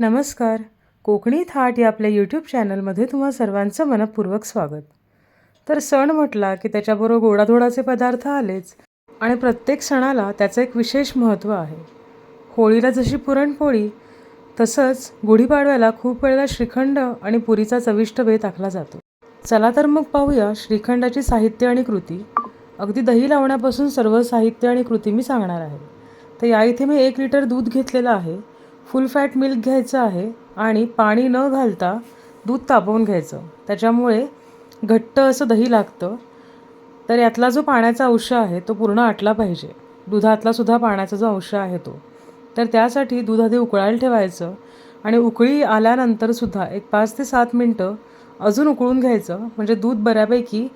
नमस्कार. कोकणी थाट या आपल्या यूट्यूब चॅनलमध्ये तुम्हा सर्वांचं मनपूर्वक स्वागत. तर सण म्हटला की त्याच्याबरोबर गोडाधोडाचे पदार्थ आलेच आणि प्रत्येक सणाला त्याचं एक विशेष महत्त्व आहे. होळीला जशी पुरणपोळी तसंच गुढीपाडव्याला खूप वेळेला श्रीखंड आणि पुरीचा चविष्ट बेत आखला जातो. चला तर मग पाहूया श्रीखंडाची साहित्य आणि कृती. अगदी दही लावण्यापासून सर्व साहित्य आणि कृती मी सांगणार आहे. तर या इथे मी एक लिटर दूध घेतलेलं आहे. फुल फॅट मिल्क घ्यायचं आहे आणि पाणी न घालता दूध तापवून घ्यायचं. त्याच्यामुळे घट्ट असं दही लागतं. तर यातला जो पाण्याचा अंश आहे तो पूर्ण आटला पाहिजे. दुधातलासुद्धा पाण्याचा जो अंश आहे तो. तर त्यासाठी दूध आधी उकळायला ठेवायचं आणि उकळी आल्यानंतरसुद्धा एक पाच ते सात मिनटं अजून उकळून घ्यायचं. म्हणजे दूध बऱ्यापैकी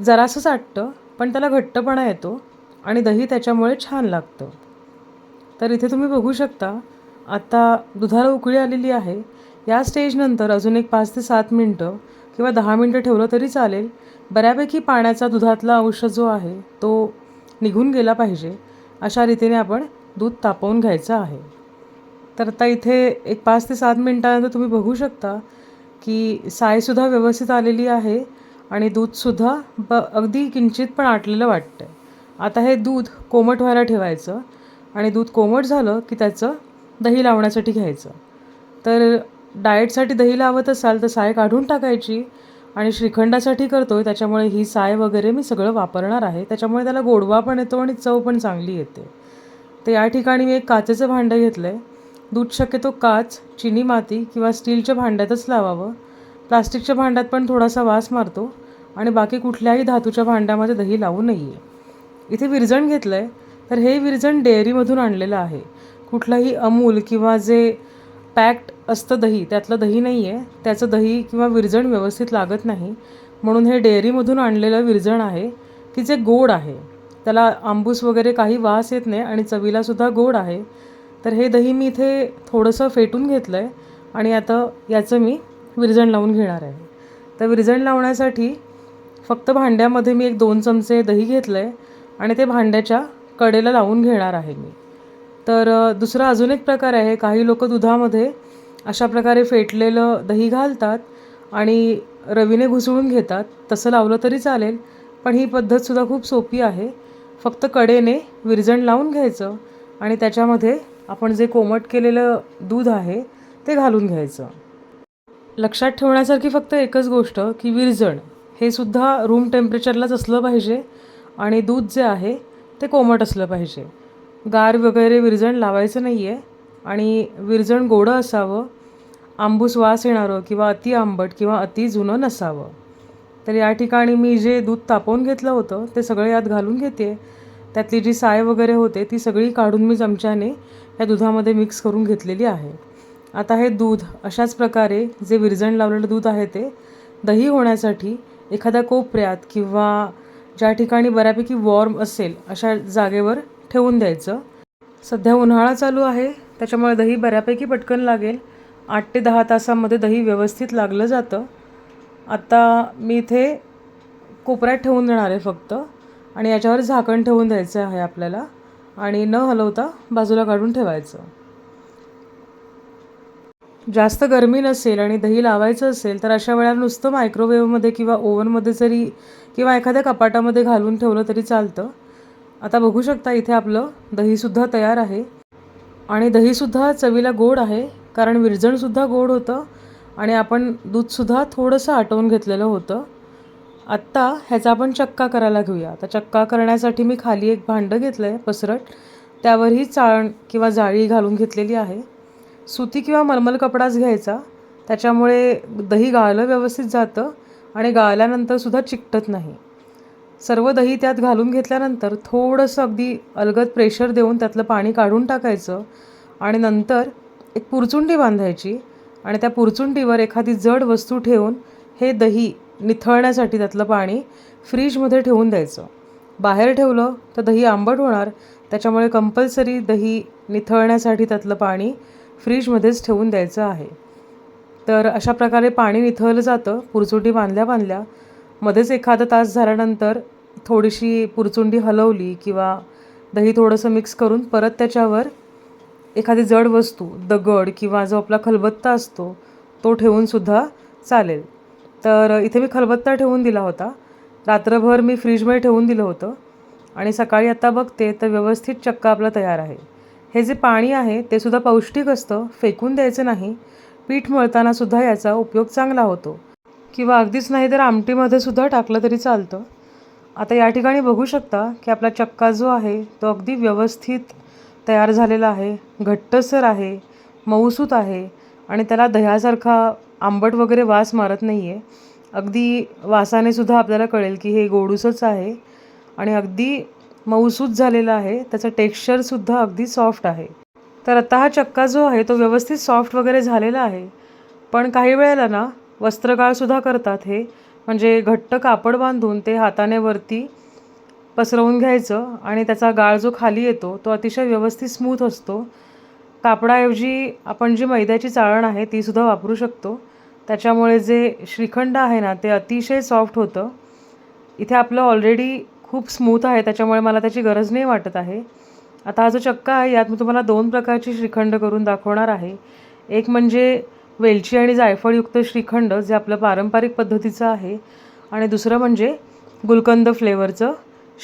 जरासं साठतं पण त्याला घट्टपणा येतो आणि दही त्याच्यामुळे छान लागतं. तर इथे तुम्ही बघू शकता आता दुधाला उकळी आलेली आहे. या स्टेजनंतर अजून एक पाच ते सात मिनटं किंवा दहा मिनटं ठेवलं तरी चालेल. बऱ्यापैकी पाण्याचा दुधातला अंश जो आहे तो निघून गेला पाहिजे. अशा रीतीने आपण दूध तापवून घ्यायचं आहे. तर आता इथे एक पाच ते सात मिनटानंतर तुम्ही बघू शकता की सायसुद्धा व्यवस्थित आलेली आहे आणि दूधसुद्धा ब अगदी किंचित पण आटलेलं वाटतं आता हे दूध कोमट व्हायला ठेवायचं आणि दूध कोमट झालं की त्याचं दही लावण्यासाठी घ्यायचं. तर डाएटसाठी दही लावत असाल तर साय काढून टाकायची आणि श्रीखंडासाठी करतो आहे त्याच्यामुळे ही साय वगैरे मी सगळं वापरणार आहे. त्याच्यामुळे त्याला गोडवा पण येतो आणि चव पण चांगली येते. तर या ठिकाणी मी एक काचेचं भांडं घेतलं आहे दूध शक्यतो काच चिनी माती किंवा स्टीलच्या भांड्यातच लावावं. प्लास्टिकच्या भांड्यात पण थोडासा वास मारतो आणि बाकी कुठल्याही धातूच्या भांड्यामध्ये दही लावू नये. इथे विरजण घेतलं आहे तर हे विरजण डेअरीमधून आणलेलं आहे. कुठलाही अमूल किंवा जे पॅक्ड असतं दही त्यातलं दही नाही आहे त्याचं दही किंवा विरजण व्यवस्थित लागत नाही. म्हणून हे डेअरीमधून आणलेलं विरजण आहे की जे गोड आहे. त्याला आंबूस वगैरे काही वास येत नाही आणि चवीलासुद्धा गोड आहे. तर हे दही मी इथे थोडंसं फेटून घेतलं आहे आणि आता याचं मी विरजण लावून घेणार आहे. तर विरजण लावण्यासाठी फक्त भांड्यामध्ये मी एक दोन चमचे दही घेतलं आहे आणि ते भांड्याच्या कडेला लावून घेणार आहे मी. तर दुसरा अजून एक प्रकार आहे काही लोक दुधामध्ये अशा प्रकारे फेटलेलं दही घालतात आणि रवीने घुसळून घेतात तसं लावलं तरी चालेल पण ही पद्धतसुद्धा खूप सोपी आहे. फक्त कडेने विरजण लावून घ्यायचं आणि त्याच्यामध्ये आपण जे कोमट केलेलं दूध आहे ते घालून घ्यायचं. लक्षात ठेवण्यासारखी फक्त एकच गोष्ट की विरजण हे सुद्धा रूम टेम्परेचरलाच असलं पाहिजे आणि दूध जे आहे ते कोमट असलं पाहिजे. गार वगैरे विरजण लावायचं नाही आहे आणि विरजण गोडं असावं आंबूस वास येणारं किंवा अति आंबट किंवा अति जुनं नसावं. तर या ठिकाणी मी जे दूध तापवून घेतलं होतं ते सगळं यात घालून घेते. त्यातली जी साय वगैरे होते ती सगळी काढून मी चमच्याने या दुधामध्ये मिक्स करून घेतलेली आहे. आता हे दूध अशाच प्रकारे जे विरजण लावलेलं दूध आहे ते दही होण्यासाठी एखाद्या कोपऱ्यात किंवा ज्या ठिकाणी बऱ्यापैकी वॉर्म असेल अशा जागेवर ठेवून द्यायचं. सध्या उन्हाळा चालू आहे. त्याच्यामुळे दही बऱ्यापैकी पटकन लागेल. आठ ते दहा तासामध्ये दही व्यवस्थित लागलं जातं. आत्ता मी इथे कोपऱ्यात ठेवून देणार आहे फक्त. आणि याच्यावर झाकण ठेवून द्यायचं आहे आपल्याला. आणि न हलवता बाजूला काढून ठेवायचं. जास्त गरमी नसेल आणि दही लावायचं असेल तर अशा वेळा नुसतं मायक्रोवेव्हमध्ये किंवा ओव्हनमध्ये जरी किंवा एखाद्या कपाटामध्ये घालून ठेवलं तरी चालतं. आता बघू शकता इथे आपलं दहीसुद्धा तयार आहे. आणि दहीसुद्धा चवीला गोड आहे कारण विरजणसुद्धा गोड होतं आणि आपण दूधसुद्धा थोडंसं आटवून घेतलेलं होतं. आत्ता ह्याचा आपण चक्का करायला घेऊया. आता चक्का करण्यासाठी मी खाली एक भांडं घेतलं आहे पसरट. त्यावरही चाळण किंवा जाळी घालून घेतलेली आहे. सुती किंवा मलमल कपडाच घ्यायचा. त्याच्यामुळे दही गाळलं व्यवस्थित जातं आणि गाळल्यानंतरसुद्धा चिकटत नाही. सर्व दही त्यात घालून घेतल्यानंतर थोडंसं अगदी अलगद प्रेशर देऊन त्यातलं पाणी काढून टाकायचं आणि नंतर एक पुरचुंडी बांधायची आणि त्या पुरचुंडीवर एखादी जड वस्तू ठेवून हे दही निथळण्यासाठी त्यातलं पाणी फ्रीजमध्ये ठेवून द्यायचं. बाहेर ठेवलं तर दही आंबट होणार त्याच्यामुळे कंपल्सरी दही निथळण्यासाठी त्यातलं पाणी फ्रीजमध्येच ठेवून द्यायचं आहे. तर अशा प्रकारे पाणी निथळलं जातं पुरचुंडी बांधल्या बांधल्या मध्येच एखादा तास झाल्यानंतर थोडीशी पुरचुंडी हलवली किंवा दही थोडंसं मिक्स करून परत त्याच्यावर एखादी जड वस्तू दगड किंवा जो आपला खलबत्ता असतो तो ठेवूनसुद्धा चालेल. तर इथे मी खलबत्ता ठेवून दिला होता. रात्रभर मी फ्रीजमध्ये ठेवून दिलं होतं. आणि सकाळी आता बघते तर व्यवस्थित चक्का आपला तयार आहे. हे जे पाणी आहे ते सुद्धा पौष्टिक असतं फेकून द्यायचं नाही. पीठ मळतानासुद्धा याचा उपयोग चांगला होतो. किंवा अगदीच नाही तर आमटीमध्ये सुद्धा टाकलं तरी चालतं. आता या ठिकाणी बघू शकता की आपला चक्का जो आहे तो अगदी व्यवस्थित तयार झालेला आहे घट्टसर आहे मऊसूत आहे आणि त्याला दह्यासारखा आंबट वगैरे वास मारत नाही आहे अगदी वासाने सुद्धा आपल्याला कळेल की हे गोडूसच आहे आणि अगदी मऊसूत झालेला आहे. त्याचं टेक्स्चरसुद्धा अगदी सॉफ्ट आहे. तर आता हा चक्का जो आहे तो व्यवस्थित सॉफ्ट वगैरे झालेला आहे. पण काही वेळेला ना वस्त्रगाळसुद्धा करतात हे. म्हणजे घट्ट कापड बांधून ते हाताने वरती पसरवून घ्यायचं आणि त्याचा गाळ जो खाली येतो तो अतिशय व्यवस्थित स्मूथ असतो. कापडाऐवजी आपण जी मैद्याची चाळण आहे तीसुद्धा वापरू शकतो. त्याच्यामुळे जे श्रीखंड आहे ना ते अतिशय सॉफ्ट होतं. इथे आपलं ऑलरेडी खूप स्मूथ आहे त्याच्यामुळे मला त्याची गरज नाही वाटत आहे. आता हा जो चक्का आहे यात मी तुम्हाला दोन प्रकारची श्रीखंड करून दाखवणार आहे. एक म्हणजे वेलची आणि जायफळयुक्त श्रीखंड जे आपलं पारंपरिक पद्धतीचं आहे. आणि दुसरं म्हणजे गुलकंद फ्लेवरचं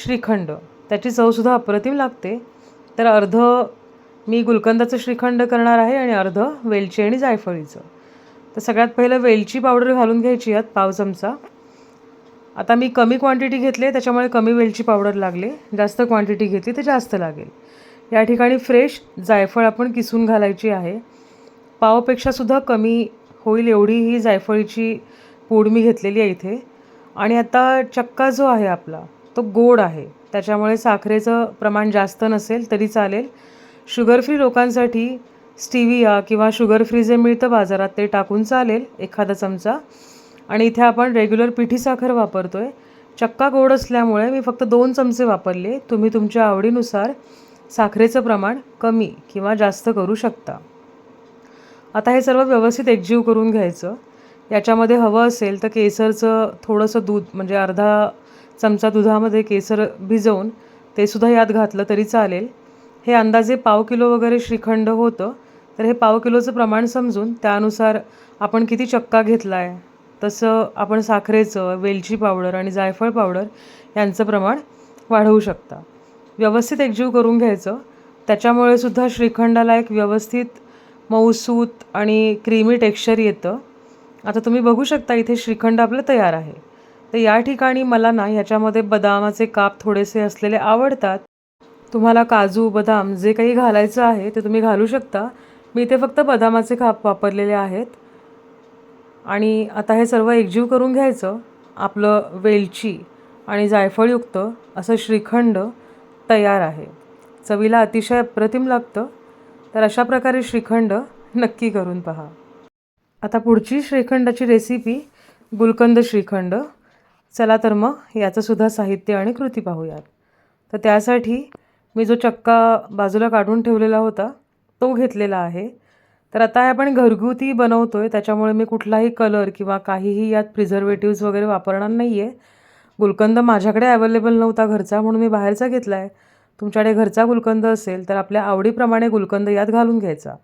श्रीखंड. त्याची चवसुद्धा अप्रतिम लागते. तर अर्ध मी गुलकंदाचं श्रीखंड करणार आहे आणि अर्ध वेलची आणि जायफळीचं. तर सगळ्यात पहिलं वेलची पावडर घालून घ्यायची यात पाव चमचा. आता मी कमी क्वांटिटी घेतली त्याच्यामुळे कमी वेलची पावडर लागले. जास्त क्वांटिटी घेतली तर जास्त लागेल. या ठिकाणी फ्रेश जायफळ आपण किसून घालायची आहे. पावपेक्षासुद्धा कमी होईल एवढी ही जायफळीची पूड मी घेतलेली आहे इथे. आणि आता चक्का जो आहे आपला तो गोड आहे. त्याच्यामुळे साखरेचं प्रमाण जास्त नसेल तरी चालेल. शुगर फ्री लोकांसाठी स्टिविया किंवा शुगर फ्री जे मिळतं बाजारात ते टाकून चालेल एखादा चमचा. आणि इथे आपण रेग्युलर पिठी साखर वापरतो आहे चक्का गोड असल्यामुळे मी फक्त दोन चमचे वापरले. तुम्ही तुमच्या आवडीनुसार साखरेचं प्रमाण कमी किंवा जास्त करू शकता. आता हे सर्व व्यवस्थित एकजीव करून घ्यायचं. याच्यामध्ये हवं असेल तर केसरचं थोडंसं दूध म्हणजे अर्धा चमचा दुधामध्ये केसर भिजवून ते सुद्धा यात घातलं तरी चालेल. हे अंदाजे पाव किलो वगैरे श्रीखंड होतं. तर हे पाव किलोचं प्रमाण समजून त्यानुसार आपण किती चक्का घेतला आहे तसं आपण साखरेचं वेलची पावडर आणि जायफळ पावडर यांचं प्रमाण वाढवू शकता. व्यवस्थित एकजीव करून घ्यायचं. त्याच्यामुळे सुद्धा श्रीखंडाला एक व्यवस्थित मऊसूत आणि क्रीमी टेक्स्चर येतं. आता तुम्ही बघू शकता इथे श्रीखंड आपलं तयार आहे. तर या ठिकाणी मला ना ह्याच्यामध्ये बदामाचे काप थोडेसे असलेले आवडतात. तुम्हाला काजू बदाम जे काही घालायचं आहे ते तुम्ही घालू शकता. मी इथे फक्त बदामाचे काप वापरलेले आहेत. आणि आता हे सर्व एकजीव करून घ्यायचं. आपलं वेलची आणि जायफळयुक्त असं श्रीखंड तयार आहे. चवीला अतिशय अप्रतिम लागतं. तर अशा प्रकारे श्रीखंड नक्की करून पहा. आता पुढची श्रीखंडाची रेसिपी गुलकंद श्रीखंड. चला तर मग याचंसुद्धा साहित्य आणि कृती पाहूयात. तर त्यासाठी मी जो चक्का बाजूला काढून ठेवलेला होता तो घेतलेला आहे. तर आता हे आपण घरगुती बनवतो आहे त्याच्यामुळे मी कुठलाही कलर किंवा काहीही यात प्रिझर्वेटिव्ज वगैरे वापरणार नाही आहे गुलकंद माझ्याकडे अवेलेबल नव्हता घरचा म्हणून मी बाहेरचा घेतला आहे तुमच्याकडे घरचा गुलकंद असेल तर आपल्या आवडीप्रमाणे गुलकंद यात घालून घ्यायचा.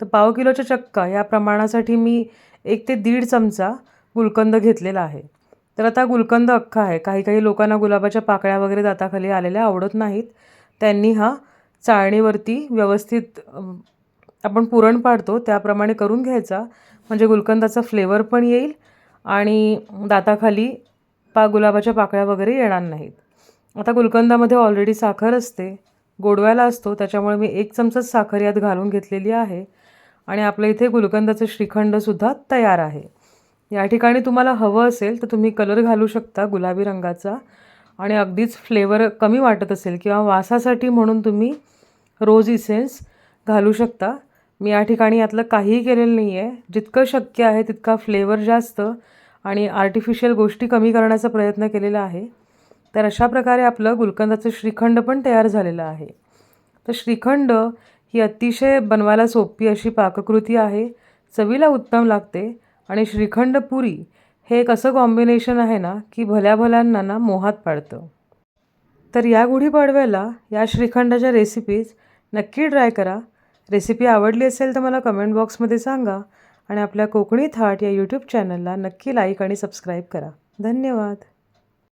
तर पाव किलोच्या चक्का या प्रमाणासाठी मी एक ते दीड चमचा गुलकंद घेतलेला आहे. तर आता गुलकंद अख्खा आहे. काही काही लोकांना गुलाबाच्या पाकळ्या वगैरे दाताखाली आलेल्या आवडत नाहीत. त्यांनी हा चाळणीवरती व्यवस्थित आपण पुरण पाडतो. त्याप्रमाणे करून घ्यायचा. म्हणजे गुलकंदाचा फ्लेवर पण येईल आणि दाताखाली पा गुलाबाच्या पाकळ्या वगैरे येणार नाहीत. आता गुलकंदामध्ये ऑलरेडी साखर असते. गोडव्याला असतो. त्याच्यामुळे मी एक चमचाच साखर यात घालून घेतलेली आहे. आणि आपल्या इथे गुलकंदाचं श्रीखंडसुद्धा तयार आहे. या ठिकाणी तुम्हाला हवं असेल तर तुम्ही कलर घालू शकता गुलाबी रंगाचा. आणि अगदीच फ्लेवर कमी वाटत असेल किंवा वासासाठी म्हणून तुम्ही रोज इसेन्स घालू शकता. मी या ठिकाणी यातलं काहीही केलेलं नाही आहे जितकं शक्य आहे तितका फ्लेवर जास्त आणि आर्टिफिशियल गोष्टी कमी करण्याचा प्रयत्न केलेला आहे. तर अशा प्रकारे आपलं गुलकंदाचं श्रीखंड पण तयार झालेलं आहे. तर श्रीखंड ही अतिशय बनवायला सोपी अशी पाककृती आहे. चवीला उत्तम लागते आणि श्रीखंड पुरी हे एक असं कॉम्बिनेशन आहे ना की भल्या भल्यांना ना मोहात पाडतं. तर या गुढीपाडव्याला या श्रीखंडाच्या रेसिपीज नक्की ट्राय करा. रेसिपी आवडली असेल तर मला कमेंट बॉक्समध्ये सांगा आणि आपल्या कोकणी थाट या यूट्यूब चॅनलला नक्की लाईक आणि सबस्क्राईब करा. धन्यवाद.